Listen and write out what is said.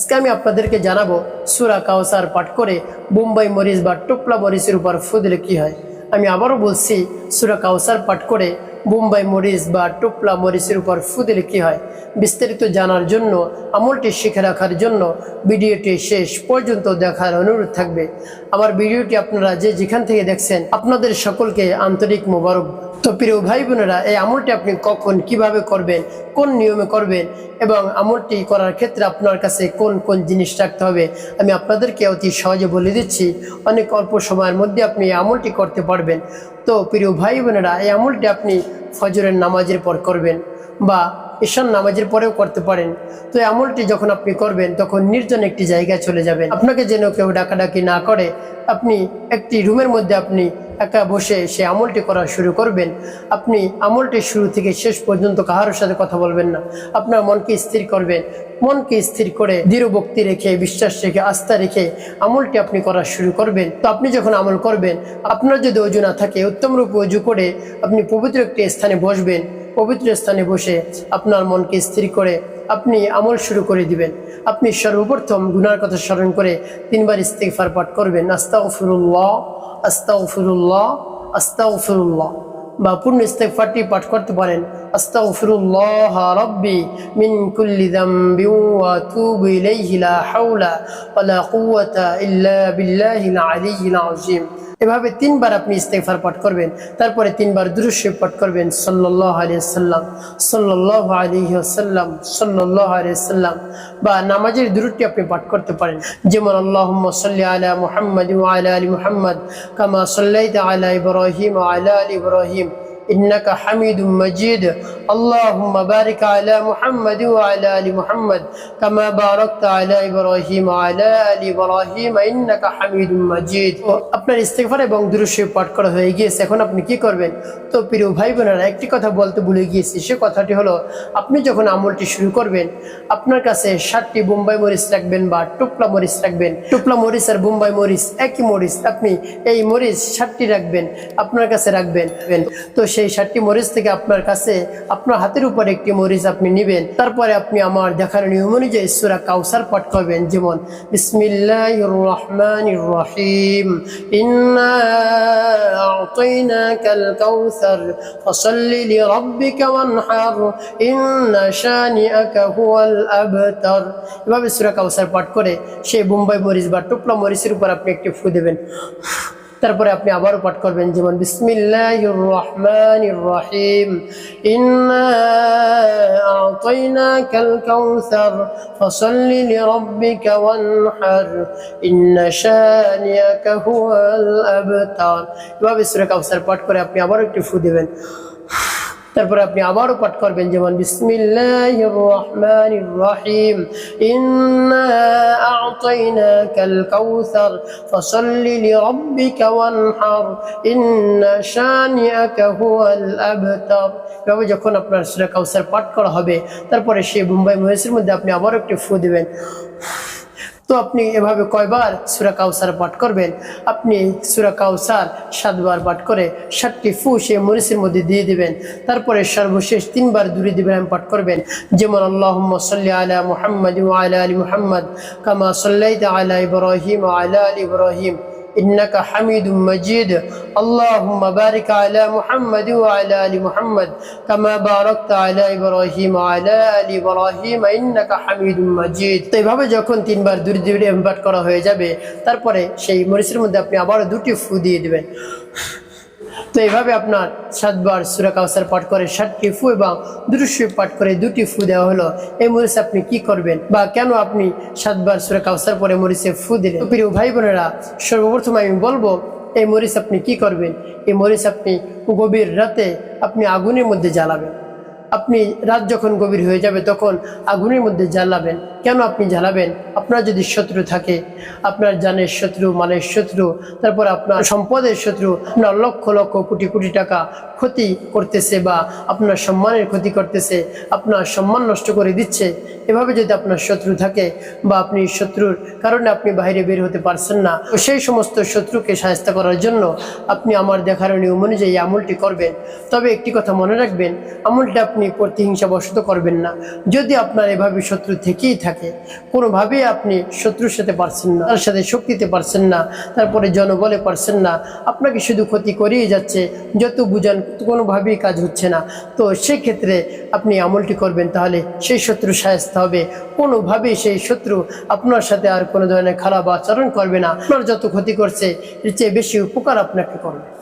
আজকে আমি আপনাদেরকে জানাব সুরা কাউসার পাঠ করে বোম্বাই মরিচ বা টুপলা মরিচের উপর ফু দিলে কী হয়। আমি আবারও বলছি, সুরা কাউসার পাঠ করে বোম্বাই মরিচ বা টুপলা মরিচের উপর ফু দিলে কী হয়? বিস্তারিত জানার জন্য, আমলটি শিখে রাখার জন্য, ভিডিওটি শেষ পর্যন্ত দেখার অনুরোধ থাকবে। আমার ভিডিওটি আপনারা যে যেখান থেকে দেখছেন, আপনাদের সকলকে আন্তরিক মোবারক। তো প্রিয় ভাই বোনেরা, এই আমলটি আপনি কখন, কীভাবে করবেন, কোন নিয়মে করবেন এবং আমলটি করার ক্ষেত্রে আপনার কাছে কোন কোন জিনিস রাখতে হবে, আমি আপনাদেরকে অতি সহজে বলে দিচ্ছি। অনেক অল্প সময়ের মধ্যে আপনি এই আমলটি করতে পারবেন। তো প্রিয় ভাই বোনেরা, এই আমলটি আপনি ফজরের নামাজের পর করবেন বা ঈশান নামাজের পরেও করতে পারেন। তো আমলটি যখন আপনি করবেন, তখন নির্জন একটি জায়গায় চলে যাবেন। আপনাকে যেন কেউ ডাকাডাকি না করে, আপনি একটি রুমের মধ্যে আপনি একা বসে সে আমলটি করা শুরু করবেন। আপনি আমলটি শুরু থেকে শেষ পর্যন্ত কাহার সাথে কথা বলবেন না। আপনার মনকে স্থির করবেন। মনকে স্থির করে দৃঢ় ভক্তি রেখে, বিশ্বাস রেখে, আস্থা রেখে আমলটি আপনি করা শুরু করবেন। তো আপনি যখন আমল করবেন, আপনার যদি অজু না থাকে উত্তম রূপে অজু করে আপনি পবিত্র একটি স্থানে বসবেন। পবিত্র স্থানে বসে আপনার মনকে স্থির করে আপনি আমল শুরু করে দিবেন। আপনি সর্বপ্রথম গুনার কথা স্মরণ করে তিনবার ইস্তেগফার পাঠ করবেন। আস্তাগফিরুল্লাহ আস্তাগফিরুল্লাহ আস্তাগফিরুল্লাহ। বা পূর্ণ ইস্তেগফারটি পাঠ করতে পারেন। আস্তাগফিরুল্লাহ রাব্বি মিন কুল্লি যামবি ওয়া ইল্লা বিল্লাহিল আলিয়্যিল এভাবে তিনবার আপনি ইস্তেফার পাঠ করবেন, তারপরে তিনবার দুরুশ পাঠ করবেন, সাল্লাল্লাহু আলিয়াল্লাম সাল্লাম সাল্লাল্লাহু আলাইহি আলিয়াল্লাম বা নামাজের দুরুটি আপনি পাঠ করতে পারেন। যেমন আল্লাহ সাল্লি আলা মোহাম্মদ আলা আলী মোহাম্মদ, কামা সাল্লাই আলা ইব্রাহিম আলা আলী ইব্রাহিম। إنك حميد مجيد اللهم بارك على محمد وعلى آل محمد كما باركت على إبراهيم وعلى آل إبراهيم إنك حميد مجيد তো আপনার ইস্তেগফার এবং দুরূদ পাঠ করা হয়ে গিয়েছে এখন আপনি কি করবেন তো প্রিয় ভাই বোনেরা একটি কথা বলতে ভুলে গিয়েছি সে কথাটি হলো আপনি যখন আমলটি শুরু করবেন আপনার কাছে ষাটটি বোম্বাই মরিচ রাখবেন বা টুপলা মরিচ রাখবেন টুপলা মরিচ আর বোম্বাই মরিচ একই মরিচ আপনি এই মরিচ ষাটটি রাখবেন আপনার কাছে রাখবেন তো সেই ষাটটি মরিচ থেকে আপনার কাছে আপনার হাতের উপর একটি মরিচ আপনি নেবেন তারপরে আপনি আমার দেখার নিয়ম অনুযায়ী সুরা কাউসার পাঠ করবেন যেমন বিসমিল্লাহ রহমান রহিম ইন্না أعطيناك الكوثر فصل لربك وانحر إن شانئك هو الأبتر এভাবে সুরা কাউসার পাঠ করে সেই বোম্বাই মরিচ বা টুপলা মরিচের উপর আপনি একটি ফু দেবেন তারপরে আপনি আবারও পাঠ করবেন যেমন বিসমিল্লাহির রহমানির রহিম আ'তাইনাকাল কাউসার, ফাসাল্লি লিরাব্বিকা ওয়ানহার। ইন্না শানিয়াকা হুয়াল আবতার। এভাবে সূরা কাউসার পাঠ করে আপনি আবারও একটু ফু দেবেন। তারপরে আপনি আবারও পাঠ করবেন যেমন, বিসমিল্লাহির রহমানির রহিম। ইন্না আ'তাইনাকাল কাউসার, ফাসাল্লি লিরাব্বিকা ওয়ানহার। ইন্না শানিআকা হুয়াল আবতার। এভাবে যখন আপনার সূরা কাউসার পাঠ করা হবে, তারপরে সেই বোম্বাই মহেশের মধ্যে আপনি আবারও একটু ফু দিবেন। তো আপনি এভাবে কয়বার সুরা কাউসার পাঠ করবেন? আপনি সুরা কাউসার সাতবার পাঠ করে ষাটটি ফু সে মরিচের মধ্যে দিয়ে দিবেন। তারপরে সর্বশেষ তিনবার দূরে দিবেন পাঠ করবেন। যেমন আল্লাহ সাল্লি আলা মুহাম্মদ আলা আলী মুহাম্মদ কামা সাল্লাই আলা ইব্রাহিম আলা আলী ইব্রাহিম। إنك حميد مجيد اللهم بارك على محمد وعلى آل محمد كما باركت على إبراهيم وعلى آل إبراهيم إنك حميد مجيد তো এভাবে যখন তিনবার দূরে দূরে পাঠ করা হয়ে যাবে তারপরে সেই মরিচের মধ্যে আপনি আবারও দুটি ফু দিয়ে দিবেন তো এইভাবে আপনার সাতবার সুরা কাউসার পাঠ করে ষাটটি ফু এবং দুটো পাঠ করে দুটি ফু দেওয়া হলো। এই মরিচে আপনি কি করবেন? বা কেন আপনি সাতবার সুরা কাউসার পরে মরিচে ফু দিলেন? প্রিয় ভাই বোনেরা, সর্বপ্রথম আমি বলব, এই মরিচ আপনি কি করবেন? এই মরিচ আপনি গভীর রাতে আপনি আগুনের মধ্যে জ্বালাবেন। আপনি রাত যখন গভীর হয়ে যাবে তখন আগুনের মধ্যে জ্বালাবেন। কেন আপনি জ্বালাবেন? আপনার যদি শত্রু থাকে, আপনার জানের শত্রু মানের শত্রু, তারপর আপনার সম্পদের শত্রু, আপনার লক্ষ লক্ষ কোটি কোটি টাকা ক্ষতি করতেছে বা আপনার সম্মানের ক্ষতি করতেছে, আপনার সম্মান নষ্ট করে দিচ্ছে এভাবে যদি আপনার শত্রু থাকে বা আপনি শত্রুর কারণে আপনি বাইরে বের হতে পারছেন না সেই সমস্ত শত্রুকে সাহায্য করার জন্য আপনি আমার দেখার নিয়ম অনুযায়ী আমলটি করবেন। তবে একটি কথা মনে রাখবেন, আমলটা আপনি প্রতিহিংসা বশত করবেন না। যদি আপনার এভাবে শত্রু থেকেই থাকে, কোনোভাবেই আপনি শত্রুর সাথে পারছেন না, তার সাথে শক্তিতে পারছেন না, তারপরে জনবলে পারছেন না, আপনাকে শুধু ক্ষতি করেই যাচ্ছে, যত বুঝান কোনোভাবেই কাজ হচ্ছে না। তো সেক্ষেত্রে আপনি আমলটি করবেন, তাহলে সেই শত্রু সায়স্ত হবে। কোনোভাবেই সেই শত্রু আপনার সাথে আর কোনো ধরনের খারাপ আচরণ করবে না। আপনার যত ক্ষতি করছে, এর চেয়ে বেশি উপকার আপনাকে করবে।